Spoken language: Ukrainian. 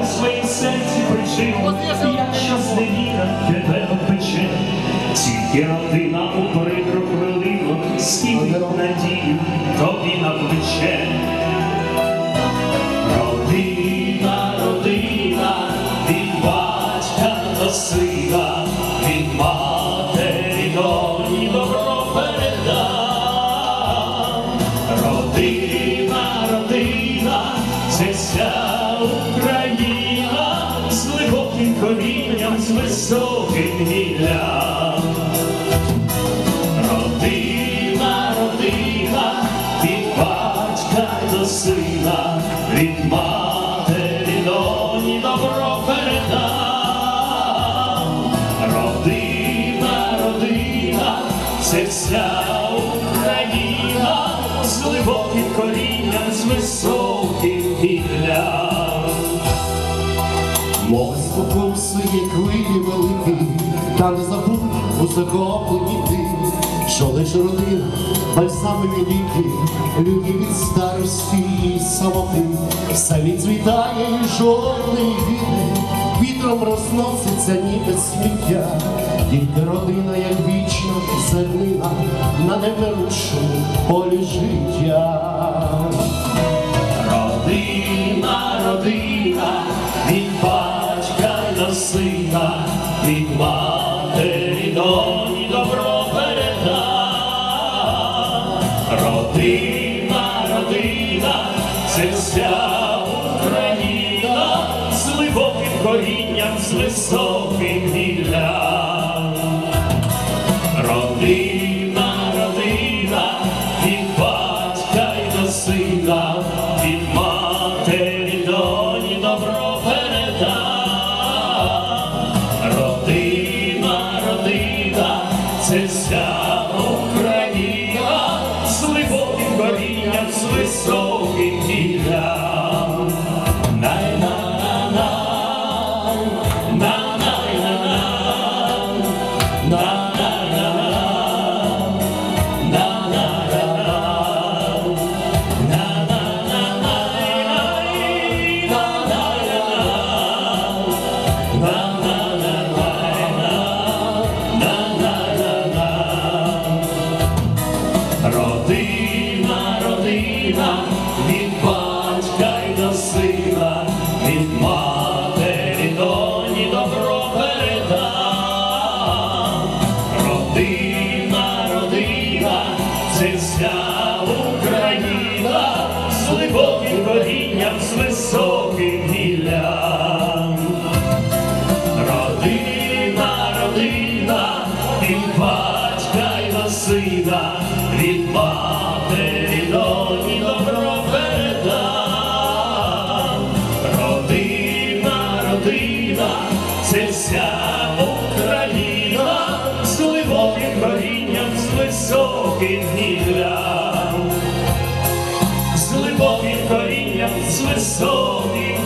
своїй серці причину, якщо зневіра тебе обпече, тільки родина у прикру хвилину, скинь надію тобі на плече. Родина, родина, від батька до сина, від матері доні добро передам. Родина, родина, корінням, з високим гіллям. Родина, родина, від батька до сина, від матері доні добро передам. Родина, родина, це вся Україна з глибоким корінням, з високим гіллям. Як хвилі великі, та не забудь у захопленні ти, що лиш родина, бальзамові ліки, люки від старості і самоти, все відцвітає і жодної віти, вітром розноситься ніби сміття, тільки родина, як вічна зернина, на невмиручому полі життя. Родина, родина, сина, від матері доні добро передам. Родина, родина, це вся Україна з глибоким корінням, з високим гіллям. Родина, це сина, від матері доні добро передам. Родина, родина, це вся Україна з глибоким корінням, з високим гіллям. Родина, родина, від батька й до сина, від матері доні Родина, це вся Україна. З глибоким корінням, з високим гіллям з глибоким корінням, з високим